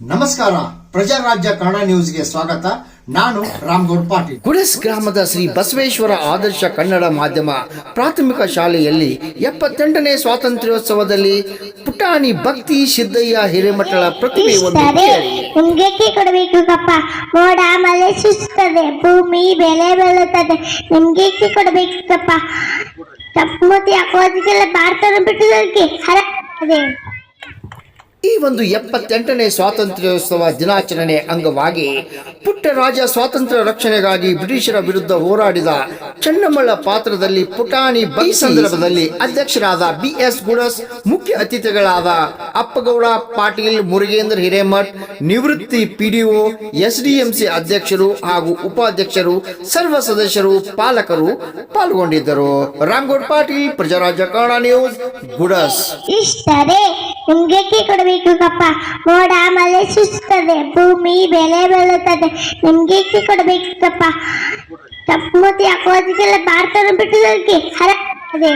ನಮಸ್ಕಾರ. ಪ್ರಜಾರಾಜ್ಯ ಕನ್ನಡ ನ್ಯೂಸ್ಗೆ ಸ್ವಾಗತ. ನಾನು ರಾಮ್ಗೌಡ್ ಪಾಟೀಲ್. ಗುಡಿಸ್ ಗ್ರಾಮದ ಶ್ರೀ ಬಸವೇಶ್ವರ ಆದರ್ಶ ಕನ್ನಡ ಮಾಧ್ಯಮ ಪ್ರಾಥಮಿಕ ಶಾಲೆಯಲ್ಲಿ ಎಪ್ಪತ್ತೆಂಟನೇ ಸ್ವಾತಂತ್ರ್ಯೋತ್ಸವದಲ್ಲಿ ಪುಟಾಣಿ ಭಕ್ತಿ ಸಿದ್ದಯ್ಯ ಹಿರೇಮಠಳ ಪ್ರತಿಭೆ ನಿಮ್ಗೆ ಕೊಡಬೇಕು ಕಪ್ಪ. ಮೋಡ ಮಳೆ ಸುಸ್ತದೆ ಭೂಮಿ ಬೆಲೆ ಬೆಳುತ್ತದೆ ನಿಮ್ಗೆ ಕೊಡಬೇಕು ಕಪ್ಪ. ತಪ್ಪಮತಿ ಹಾಕೋದಕ್ಕೆಲ್ಲ ಭಾರತನ ಬಿಟ್ಟದಕ್ಕೆ ಹರದೆ ಈ ಒಂದು ಎಪ್ಪತ್ತೆಂಟನೇ ಸ್ವಾತಂತ್ರ್ಯೋತ್ಸವ ದಿನಾಚರಣೆ ಅಂಗವಾಗಿ ಪುಟ್ಟರಾಜ ಸ್ವಾತಂತ್ರ್ಯ ರಕ್ಷಣೆಗಾಗಿ ಬ್ರಿಟಿಷರ ವಿರುದ್ಧ ಹೋರಾಡಿದ ಚೆನ್ನಮ್ಮಳ ಪಾತ್ರದಲ್ಲಿ ಪುಟಾಣಿ ಬೈ ಸಂದರ್ಭದಲ್ಲಿ ಅಧ್ಯಕ್ಷರಾದ ಬಿ ಎಸ್ ಗುಡಸ್, ಮುಖ್ಯ ಅತಿಥಿಗಳಾದ ಅಪ್ಪಗೌಡ, ಪಾಟೀಲ್, ಮುರುಗೇಂದ್ರ ಹಿರೇಮಠ್, ನಿವೃತ್ತಿ ಪಿಡಿಒ, ಎಸ್ಡಿಎಂಸಿ ಅಧ್ಯಕ್ಷರು ಹಾಗೂ ಉಪಾಧ್ಯಕ್ಷರು, ಸರ್ವ ಸದಸ್ಯರು, ಪಾಲಕರು ಪಾಲ್ಗೊಂಡಿದ್ದರು. ರಾಮ್ಗೌಡ್ ಪಾಟೀಲ್ ಪ್ರಜಾರಾಜ ಕನ್ನಡ ನ್ಯೂಸ್, ಗುಡಸ್. ನಿಮ್ಗೆ ಕೊಡಬೇಕು ಕಪ್ಪ? ಮೋಡ ಮಳೆ ಸುಸ್ತದೆ, ಭೂಮಿ ಬೆಲೆ ಬೆಳುತ್ತದೆ ನಿಮ್ಗೆ ಕೊಡಬೇಕು ಕಪ್ಪ? ತಪ್ಪು ಮತ್ತೆ ಯಾಕೋದಕ್ಕೆಲ್ಲ ಬಾರ್ತಾರ ಬಿಟ್ಟಿದ್ದಕ್ಕೆ ಹರ ಅದೇ